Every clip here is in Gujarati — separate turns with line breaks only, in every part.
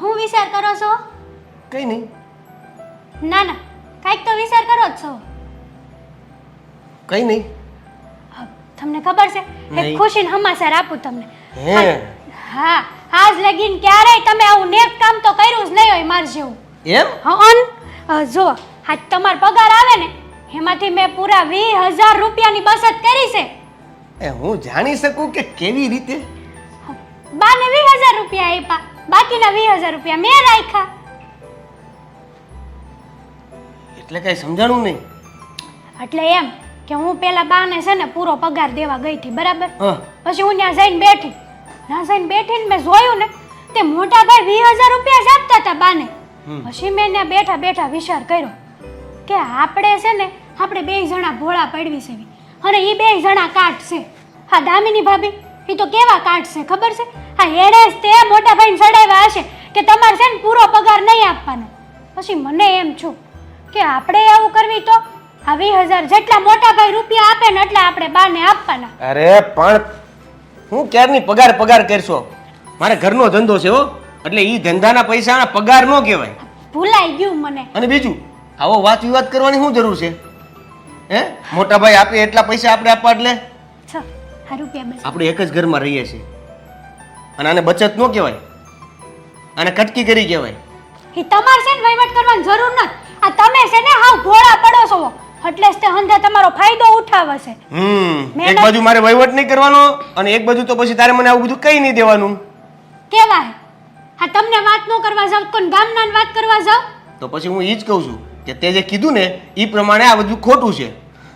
હા વિચાર કરો છો?
કઈ નહીં.
ના ના કાંઈક તો વિચાર કરો જ છો.
કઈ નહીં.
તમને ખબર છે? એક ખુશીન હમાસર આપું તમને.
હે.
હા આજ લગીન ક્યારેય તમે આવું નેક કામ તો કર્યું જ નહીં હોય માર જેવું.
એમ?
હન જો આજ તમારો પગાર આવે ને એમાંથી મેં પૂરા વીસ હજાર રૂપિયાની બચત કરી છે.
એ હું જાણી શકું કે કેવી રીતે?
બાને હજાર રૂપિયા આપ્યા. બાકીના વીસ હજાર રૂપિયા મેં રાખ્યા.
એટલે કઈ સમજાણું નહીં?
એટલે એમ કે હું પેલા બાને છે ને પૂરો પગાર દેવા ગઈ હતી બરાબર?
હા.
પછી હું ત્યાં જઈને બેઠી. ત્યાં જઈને બેઠીને મેં જોયું ને તે મોટા ભાઈ વીસ હજાર રૂપિયા જ આપતા હતા બાને.
હમ.
પછી મેં ત્યાં બેઠા બેઠા વિચાર કર્યો કે આપણે છે ને આપણે બે જણા ભોળા પડવી છે. અને એ બે જણા કાટ છે. હા દામિની ભાભી એ તો કેવા કાટ છે ખબર છે? હા હેડે જ તે મોટા ભાઈને ચડાવ્યા હશે કે તમારે છે ને પૂરો પગાર નહીં આપવાનો. પછી મને એમ છું કે આપણે આવું કરવી તો આ વીસ હજાર જેટલા મોટા ભાઈ રૂપિયા આપે ને એટલા આપણે બાને આપવાના.
અરે પણ હું ક્યારની પગાર પગાર કરશો? મારે ઘરનો ધંધો છે હો એટલે ઈ ધંધાના પૈસાના પગાર ન કહેવાય.
ભૂલાઈ ગયું મને.
અને બીજું આવો વાત વિવાદ કરવાની શું જરૂર છે? હે? મોટા ભાઈ આપે એટલા પૈસા આપણે આપવા એટલે?
છ આ રૂપિયા બસ.
આપણે એક જ ઘરમાં રહીએ છીએ. અને આને બચત ન કહેવાય. આને કટકી કરી કહેવાય.
એ તમારે છે ને વહીવટ કરવાની જરૂર નથી. આ તમે છે ને હાવ ભોળા પડો છો. એટલે તે હંધા તમારો ફાયદો ઉઠાવે છે.
હમ એક બાજુ મારે વહીવટ નહીં કરવાનો અને એક બાજુ તો પછી તારે મને આવું બધું કઈ નહીં દેવાનું.
કેવાય? હા તમને વાત ન કરવા જાવ કોણ ગામના વાત કરવા જાવ?
તો પછી હું એ જ કહું છું કે તે જે કીધું ને એ પ્રમાણે આ બધું ખોટું છે.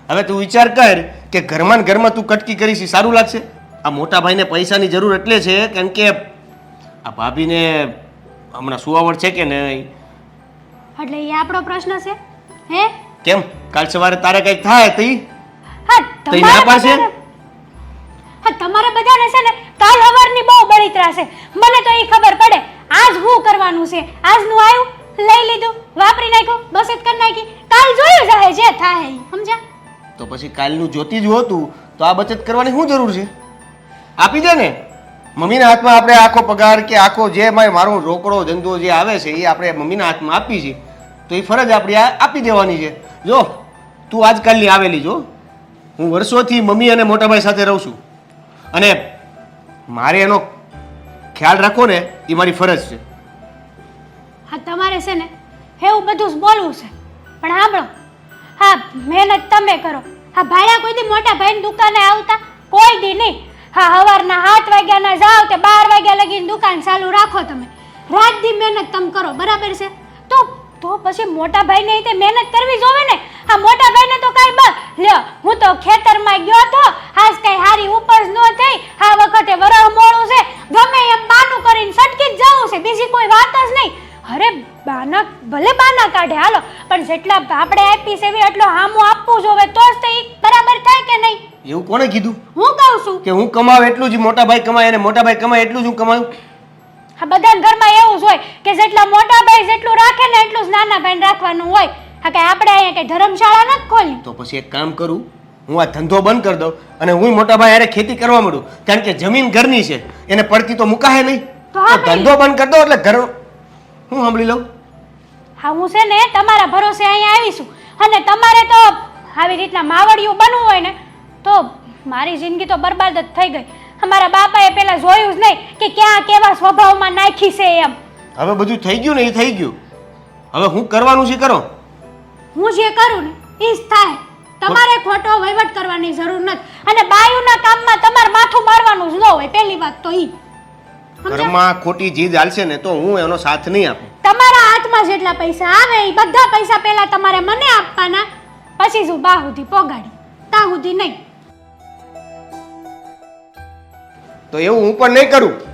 હવે તું વિચાર કર કે ઘરમાં ને ઘરમાં તું કટકી કરીશ સારું લાગશે. આ મોટા ભાઈને પૈસાની જરૂર એટલે છે કેમ કે આ ભાભીને હમણાં સુવાવડ છે કે નહીં?
એટલે એ આપણો પ્રશ્ન છે હે?
કેમ? કાલ સવારે તારે કંઈક થાય તો?
હા
તઈ ના
તમારે
પાડશે?
હા તમારે બધાને છે ને કાલ હવારની બહુ બળિતરા છે. મને તો એ ખબર પડે આજ શું કરવાનું છે? આજનું આવ્યું લઈ લીધું વાપરી નાખ્યું બસત કરી નાખી. કાલ જોયું જાય જે થાય. સમજ્યા?
તો પછી કાલનું જોતી જ હોતું તો આ બચત કરવાની શું જરૂર છે? આપી દે ને. મમ્મીના હાથમાં આપણે આખો પગાર કે આખો જે મારે રોકડો ધંધો જે આવે છે, એ આપણે મમ્મીના હાથમાં આપી છે. તો એ ફરજ આપણી આપી દેવાની છે. જો, તું આજકાલની આવેલી જો. હું વર્ષોથી મમ્મી અને મોટાભાઈ સાથે રહું છું. અને મારે એનો ખ્યાલ રાખો ને, એ મારી ફરજ છે.
હા, તમારે છે ને, એવું બધું બોલવું છે. પણ સાંભળો. હા, મહેનત તમે કરો. હા ભાડા કોઈ દી મોટા ભાઈની દુકાને આવતા? કોઈ દી નહીં. હા સવારના સાત વાગ્યાના જાઓ તે બાર વાગ્યા લગીને દુકાન ચાલુ રાખો તમે. રાત દી મહેનત તમે કરો, બરાબર છે? તો તો પછી મોટા ભાઈને તે મહેનત કરવી જોવે ને? હા, મોટા ભાઈને તો કાંઈ બસ લ્યો, હું તો ખેતરમાં ગયો તો આજ કઈ હારી ઉપજ ન થઈ. આ વખતે વરહ મોડું છે. ગમે એમ બાનું કરીને સટકી જ જવું છે. બીજી કોઈ વાત જ નહીં. અરે, બાના, ભલે બાના કાઢે, હાલો. પણ જેટલા આપણે આપી છે એટલો હામું આપવું જોવે, તો જ તે બરાબર
એવું કોણે કીધું?
હું કહું છું?
કે હું કમાવ એટલું જ મોટા ભાઈ કમાય અને મોટા ભાઈ કમાય એટલું જ હું કમાયું
હા બધાના ઘરમાં એવું જ હોય કે જેટલા મોટા ભાઈ જેટલું રાખે ને એટલું જ નાના ભાઈ રાખવાનું હોય. હા કે આપણે અહીંયા કઈ ધર્મશાળા નથી ખોલી?
તો પછી એક કામ કરું હું આ ધંધો બંધ કરી દઉં અને હું મોટાભાઈ હારે ખેતી કરવા માંડું. કારણ કે જમીન ઘરની છે એને પડતી તો મુકાય નહીં.
તો
ધંધો બંધ કરી દો એટલે ઘર હું સાંભળી લઉં.
હા હું છે ને તમારા ભરોસે અહીંયા આવીશું. અને તમારે તો આવી રીતના માવડિયું બનવું હોય ને તો મારી જિંદગી તો બરબાદ જ થઈ ગઈ. અમારા બાપાએ પેલા જોયું જ નહીં કે ક્યાં કેવા સ્વભાવમાં નાખી છે એમ.
હવે બધું થઈ ગયું ને એ થઈ ગયું. હવે હું કરવાનું છે કરો.
હું જે કરું ને એ જ થાય. તમારે ખોટો વહીવટ કરવાની જરૂર નથી. અને બાયુના કામમાં તમારે માથું મારવાનું જ ન હોય પહેલી વાત તો ઈ.
ઘરમાં ખોટી જીદ હાલશે ને તો હું એનો સાથ નહીં આપું.
તમારા હાથમાં જેટલા પૈસા આવે એ બધા પૈસા પહેલા તમારે મને આપવાના. પછી શું બા સુધી પોગાડી. તા સુધી નહીં.
તો એવું હું પણ નહીં કરું.